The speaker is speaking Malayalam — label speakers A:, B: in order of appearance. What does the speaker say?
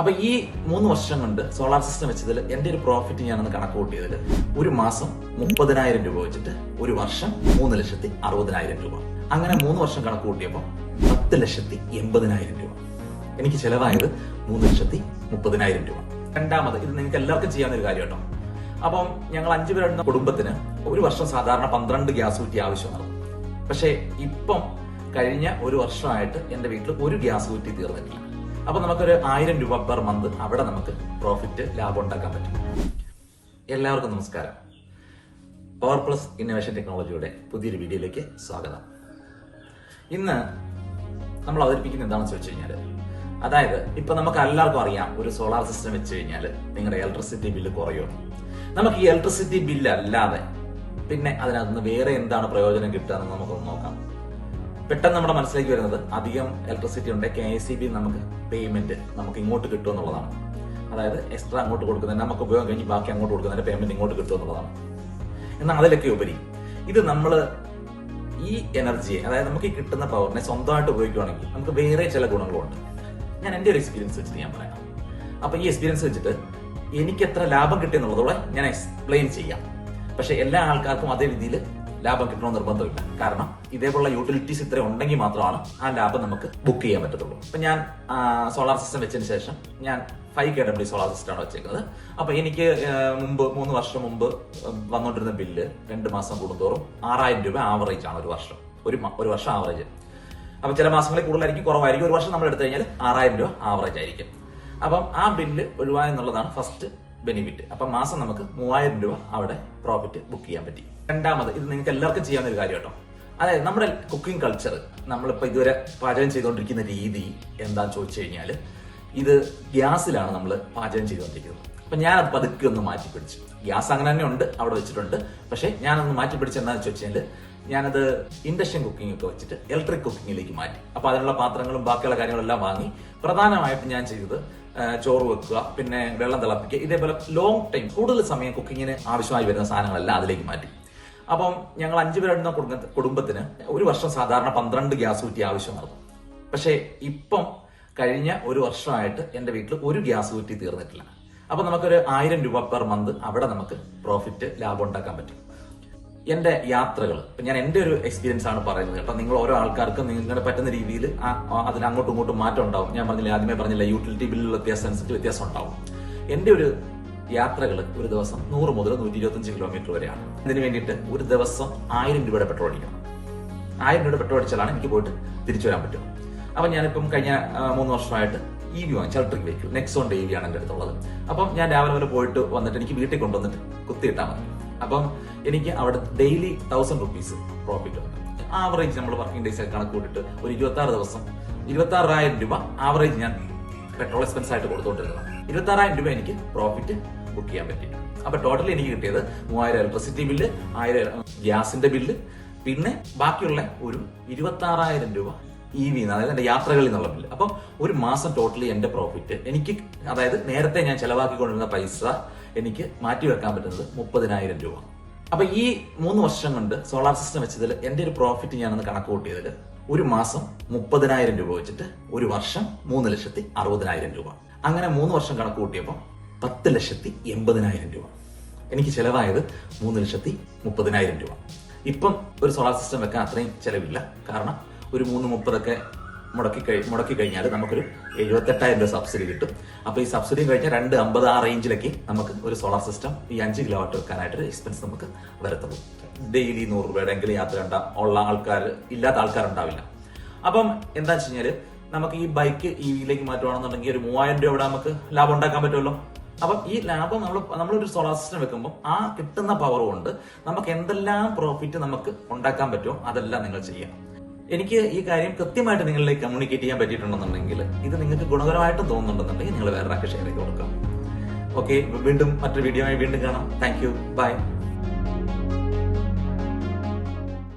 A: അപ്പൊ ഈ മൂന്ന് വർഷം കൊണ്ട് സോളാർ സിസ്റ്റം വെച്ചതിൽ എന്റെ ഒരു പ്രോഫിറ്റ് ഞാനൊന്ന് കണക്ക് കൂട്ടിയതിൽ ഒരു മാസം മുപ്പതിനായിരം രൂപ വെച്ചിട്ട് ഒരു വർഷം മൂന്ന് ലക്ഷത്തി അറുപതിനായിരം രൂപ. അങ്ങനെ മൂന്ന് വർഷം കണക്ക് കൂട്ടിയപ്പോൾ പത്ത് ലക്ഷത്തി എൺപതിനായിരം രൂപ. എനിക്ക് ചെലവായത് മൂന്ന് ലക്ഷത്തി മുപ്പതിനായിരം രൂപ. രണ്ടാമത് ഇത് നിങ്ങൾക്ക് എല്ലാവർക്കും ചെയ്യാവുന്ന ഒരു കാര്യം കേട്ടോ അപ്പം ഞങ്ങൾ അഞ്ചു പേരുടെ കുടുംബത്തിന് ഒരു വർഷം സാധാരണ പന്ത്രണ്ട് ഗ്യാസ് കുറ്റി ആവശ്യമാണ് പക്ഷേ ഇപ്പം കഴിഞ്ഞ ഒരു വർഷമായിട്ട് എന്റെ വീട്ടിൽ ഒരു ഗ്യാസ് കുറ്റി തീർന്നിട്ടില്ല. അപ്പൊ നമുക്കൊരു ആയിരം രൂപ പെർ മന്ത് അവിടെ നമുക്ക് പ്രോഫിറ്റ് ലാഭം ഉണ്ടാക്കാൻ പറ്റും. എല്ലാവർക്കും നമസ്കാരം. പവർ പ്ലസ് ഇന്നോവേഷൻ ടെക്നോളജിയുടെ പുതിയൊരു വീഡിയോയിലേക്ക് സ്വാഗതം. ഇന്ന് നമ്മൾ അവതരിപ്പിക്കുന്ന എന്താണെന്ന് ചോദിച്ചു കഴിഞ്ഞാൽ അതായത് ഇപ്പൊ നമുക്ക് എല്ലാവർക്കും അറിയാം ഒരു സോളാർ സിസ്റ്റം വെച്ച് കഴിഞ്ഞാൽ നിങ്ങളുടെ ഇലക്ട്രിസിറ്റി ബില്ല് കുറയും. നമുക്ക് ഈ ഇലക്ട്രിസിറ്റി ബില്ല് അല്ലാതെ പിന്നെ അതിനകത്ത് വേറെ എന്താണ് പ്രയോജനം കിട്ടുക എന്ന് നമുക്കൊന്ന് നോക്കാം. പെട്ടെന്ന് നമ്മുടെ മനസ്സിലേക്ക് വരുന്നത് അധികം ഇലക്ട്രിസിറ്റി ഉണ്ട് കെ എസ് സി ബി നമുക്ക് പേയ്മെന്റ് നമുക്ക് ഇങ്ങോട്ട് കിട്ടും എന്നുള്ളതാണ്. അതായത് എക്സ്ട്രാ അങ്ങോട്ട് കൊടുക്കുന്നതിന് നമുക്ക് ഉപയോഗം കഴിഞ്ഞ് ബാക്കി അങ്ങോട്ട് കൊടുക്കുന്നതിന് പേയ്മെന്റ് ഇങ്ങോട്ട് കിട്ടും എന്നുള്ളതാണ്. എന്നാൽ അതിലൊക്കെ ഉപരി. ഇത് നമ്മൾ ഈ എനർജിയെ അതായത് നമുക്ക് ഈ കിട്ടുന്ന പവറിനെ സ്വന്തമായിട്ട് ഉപയോഗിക്കുകയാണെങ്കിൽ നമുക്ക് വേറെ ചില ഗുണങ്ങളുണ്ട്. ഞാൻ എന്റെ ഒരു എക്സ്പീരിയൻസ് വെച്ചിട്ട് ഞാൻ പറയാം. അപ്പൊ ഈ എക്സ്പീരിയൻസ് വെച്ചിട്ട് എനിക്ക് എത്ര ലാഭം കിട്ടിയെന്നുള്ളതോടെ ഞാൻ എക്സ്പ്ലെയിൻ ചെയ്യാം. പക്ഷെ എല്ലാ ആൾക്കാർക്കും അതേ രീതിയിൽ ലാഭം കിട്ടണമെന്ന് നിർബന്ധമില്ല. കാരണം ഇതേപോലുള്ള യൂട്ടിലിറ്റീസ് ഇത്ര ഉണ്ടെങ്കിൽ മാത്രമാണ് ആ ലാഭം നമുക്ക് ബുക്ക് ചെയ്യാൻ പറ്റത്തുള്ളൂ. അപ്പൊ ഞാൻ സോളാർ സിസ്റ്റം വെച്ചതിന് ശേഷം ഞാൻ five K W solar system ആണ് വെച്ചേക്കുന്നത്. അപ്പൊ എനിക്ക് മുമ്പ് മൂന്ന് വർഷം മുമ്പ് വന്നുകൊണ്ടിരുന്ന ബില്ല് രണ്ട് മാസം കൂടുന്തോറും ആറായിരം രൂപ ആവറേജ് ആണ് ഒരു വർഷം. ഒരു ഒരു വർഷം ആവറേജ് അപ്പൊ ചില മാസങ്ങളിൽ കൂടുതലായിരിക്കും കുറവായിരിക്കും. ഒരു വർഷം നമ്മൾ എടുത്തു കഴിഞ്ഞാൽ ആറായിരം രൂപ ആവറേജ് ആയിരിക്കും. അപ്പം ആ ബില്ല് ഒഴിവായെന്നുള്ളതാണ് ഫസ്റ്റ് ബെനിഫിറ്റ് അപ്പം മാസം നമുക്ക് മൂവായിരം രൂപ അവിടെ പ്രോഫിറ്റ് ബുക്ക് ചെയ്യാൻ പറ്റി. രണ്ടാമത് ഇത് നിങ്ങൾക്ക് എല്ലാവർക്കും ചെയ്യാവുന്ന ഒരു കാര്യം കേട്ടോ അതായത് നമ്മുടെ കുക്കിംഗ് കൾച്ചർ നമ്മളിപ്പോൾ ഇതുവരെ പാചകം ചെയ്തുകൊണ്ടിരിക്കുന്ന രീതി എന്താന്ന് ചോദിച്ചു കഴിഞ്ഞാൽ ഇത് ഗ്യാസിലാണ് നമ്മൾ പാചകം ചെയ്തുകൊണ്ടിരിക്കുന്നത് അപ്പൊ ഞാനത് പതുക്കെ ഒന്ന് മാറ്റി പിടിച്ചു. ഗ്യാസ് അങ്ങനെ തന്നെ ഉണ്ട് അവിടെ വെച്ചിട്ടുണ്ട്. പക്ഷേ ഞാനൊന്ന് മാറ്റി പിടിച്ച് എന്താണെന്ന് വെച്ച് കഴിഞ്ഞാൽ ഞാനത് ഇൻഡക്ഷൻ കുക്കിംഗ് ഒക്കെ വെച്ചിട്ട് ഇലക്ട്രിക് കുക്കിങ്ങിലേക്ക് മാറ്റി. അപ്പോൾ അതിനുള്ള പാത്രങ്ങളും ബാക്കിയുള്ള കാര്യങ്ങളെല്ലാം വാങ്ങി പ്രധാനമായിട്ടും ഞാൻ ചെയ്തത് ചോറ് വെക്കുക പിന്നെ വെള്ളം തിളപ്പിക്കുക ഇതേപോലെ ലോങ് ടൈം കൂടുതൽ സമയം കുക്കിങ്ങിന് ആവശ്യമായി വരുന്ന സാധനങ്ങളെല്ലാം അതിലേക്ക് മാറ്റി. അപ്പം ഞങ്ങൾ അഞ്ചു പേരുന്ന കുടുംബ- കുടുംബത്തിന് ഒരു വർഷം സാധാരണ പന്ത്രണ്ട് ഗ്യാസ് കുറ്റി ആവശ്യമായിരുന്നു പക്ഷേ ഇപ്പം കഴിഞ്ഞ ഒരു വർഷമായിട്ട് എന്റെ വീട്ടിൽ ഒരു ഗ്യാസ് കുറ്റി തീർന്നിട്ടില്ല. അപ്പൊ നമുക്കൊരു ആയിരം രൂപ പെർ മന്ത് അവിടെ നമുക്ക് പ്രോഫിറ്റ് ലാഭം ഉണ്ടാക്കാൻ പറ്റും. എന്റെ യാത്രകൾ ഞാൻ എന്റെ ഒരു എക്സ്പീരിയൻസ് ആണ് പറയുന്നത് കേട്ടോ. നിങ്ങൾ ഓരോ ആൾക്കാർക്കും നിങ്ങളുടെ പറ്റുന്ന രീതിയിൽ അതിന് അങ്ങോട്ടും ഇങ്ങോട്ടും മാറ്റം ഉണ്ടാവും. ഞാൻ പറഞ്ഞില്ല ആദ്യമേ പറഞ്ഞില്ല യൂട്ടിലിറ്റി ബില്ലുള്ള വ്യത്യാസം അനുസരിച്ച് വ്യത്യാസം ഉണ്ടാവും. എന്റെ ഒരു യാത്രകൾ ഒരു ദിവസം നൂറ് മുതൽ നൂറ്റി ഇരുപത്തഞ്ച് കിലോമീറ്റർ വരെയാണ്. ഇതിന് വേണ്ടിയിട്ട് ഒരു ദിവസം ആയിരം രൂപയുടെ പെട്രോൾ അടിക്കണം. ആയിരം രൂപയുടെ പെട്രോൾ അടിച്ചാലാണ് എനിക്ക് പോയിട്ട് തിരിച്ചു വരാൻ പറ്റും. അപ്പൊ ഞാനിപ്പം കഴിഞ്ഞ മൂന്ന് വർഷമായിട്ട് ഇ വി വാങ്ങിച്ചു ഇലക്ട്രിക് വെഹിക്കിൾ നെക്സോണിന്റെ ഇ വി ആണ് എന്റെ അടുത്തുള്ളത്. അപ്പം ഞാൻ രാവിലെ വരെ പോയിട്ട് വന്നിട്ട് എനിക്ക് വീട്ടിൽ കൊണ്ടുവന്നിട്ട് കുത്തിയിട്ടാൽ മതി. അപ്പം എനിക്ക് അവിടെ ഡെയിലി തൗസൻഡ് റുപ്പീസ് പ്രോഫിറ്റ് ഉണ്ട്. ആവറേജ് നമ്മൾ വർക്കിംഗ് ഡേയ്സ് കണക്ക് കൂട്ടിയിട്ട് ഒരു ഇരുപത്തി ആറ് ദിവസം ഇരുപത്തി ആറായിരം രൂപ ആവറേജ് ഞാൻ പെട്രോൾ എക്സ്പെൻസ് ആയിട്ട് കൊടുത്തോണ്ടിരുന്നത് ഇരുപത്തി ആറായിരം രൂപ എനിക്ക് പ്രോഫിറ്റ് ബുക്ക് ചെയ്യാൻ പറ്റി. അപ്പൊ ടോട്ടൽ എനിക്ക് കിട്ടിയത് മൂവായിരം ഇലക്ട്രിസിറ്റി ബില്ല് ആയിരം ഗ്യാസിന്റെ ബില്ല് പിന്നെ ബാക്കിയുള്ള ഒരു ഇരുപത്തി ആറായിരം രൂപ ഇ വി അതായത് എന്റെ യാത്രകളിൽ നിന്നുള്ള ബില്ല് അപ്പം ഒരു മാസം ടോട്ടലി എന്റെ പ്രോഫിറ്റ് എനിക്ക് അതായത് നേരത്തെ ഞാൻ ചെലവാക്കിക്കൊണ്ടിരുന്ന പൈസ എനിക്ക് മാറ്റി വെക്കാൻ പറ്റുന്നത് മുപ്പതിനായിരം രൂപ. അപ്പൊ ഈ മൂന്ന് വർഷം കൊണ്ട് സോളാർ സിസ്റ്റം വെച്ചതിൽ എന്റെ ഒരു പ്രോഫിറ്റ് ഞാനൊന്ന് കണക്ക് കൂട്ടിയതിൽ ഒരു മാസം മുപ്പതിനായിരം രൂപ വെച്ചിട്ട് ഒരു വർഷം മൂന്ന് ലക്ഷത്തി അറുപതിനായിരം രൂപ. അങ്ങനെ മൂന്ന് വർഷം കണക്ക് കൂട്ടിയപ്പോൾ പത്ത് ലക്ഷത്തി എൺപതിനായിരം രൂപ. എനിക്ക് ചിലവായത് മൂന്ന് ലക്ഷത്തി മുപ്പതിനായിരം രൂപ. ഇപ്പം ഒരു സോളാർ സിസ്റ്റം വെക്കാൻ അത്രയും ചിലവില്ല. കാരണം ഒരു മൂന്ന് മുപ്പതൊക്കെ മുടക്കി കഴി മുടക്കി കഴിഞ്ഞാൽ നമുക്കൊരു എഴുപത്തെട്ടായിരം രൂപ സബ്സിഡി കിട്ടും. അപ്പോൾ ഈ സബ്സിഡി കഴിഞ്ഞാൽ രണ്ട് അമ്പത് ആ റേഞ്ചിലൊക്കെ നമുക്ക് ഒരു സോളാർ സിസ്റ്റം ഈ അഞ്ച് കിലോ വാട്ട് വെക്കാനായിട്ടൊരു എക്സ്പെൻസ് നമുക്ക് വരത്തുള്ളൂ. ഡെയിലി നൂറ് രൂപയുടെ എങ്കിലും യാത്ര ഉള്ള ആൾക്കാർ ഇല്ലാത്ത ആൾക്കാരുണ്ടാവില്ല. അപ്പം എന്താ വെച്ച് കഴിഞ്ഞാൽ നമുക്ക് ഈ ബൈക്ക് ഇ വിയിലേക്ക് മാറ്റുവാണെന്നുണ്ടെങ്കിൽ ഒരു മൂവായിരം രൂപ ഇവിടെ നമുക്ക് ലാഭം ഉണ്ടാക്കാൻ പറ്റുമല്ലോ. അപ്പം ഈ ലാഭം നമ്മൾ നമ്മളൊരു സോളാർ സിസ്റ്റം വെക്കുമ്പോൾ ആ കിട്ടുന്ന പവർ കൊണ്ട് നമുക്ക് എന്തെല്ലാം പ്രോഫിറ്റ് നമുക്ക് ഉണ്ടാക്കാൻ പറ്റുമോ അതെല്ലാം നിങ്ങൾ ചെയ്യണം. എനിക്ക് ഈ കാര്യം കൃത്യമായിട്ട് നിങ്ങളിലേക്ക് കമ്മ്യൂണിക്കേറ്റ് ചെയ്യാൻ പറ്റിയിട്ടുണ്ടെന്നുണ്ടെങ്കിൽ ഇത് നിങ്ങൾക്ക് ഗുണകരമായിട്ട് തോന്നുന്നുണ്ടെന്നുണ്ടെങ്കിൽ നിങ്ങൾ വേറെ ഷെയർ ചെയ്ത് കൊടുക്കാം. ഓക്കെ വീണ്ടും മറ്റൊരു വീഡിയോ ആയി വീണ്ടും കാണാം. Thank you by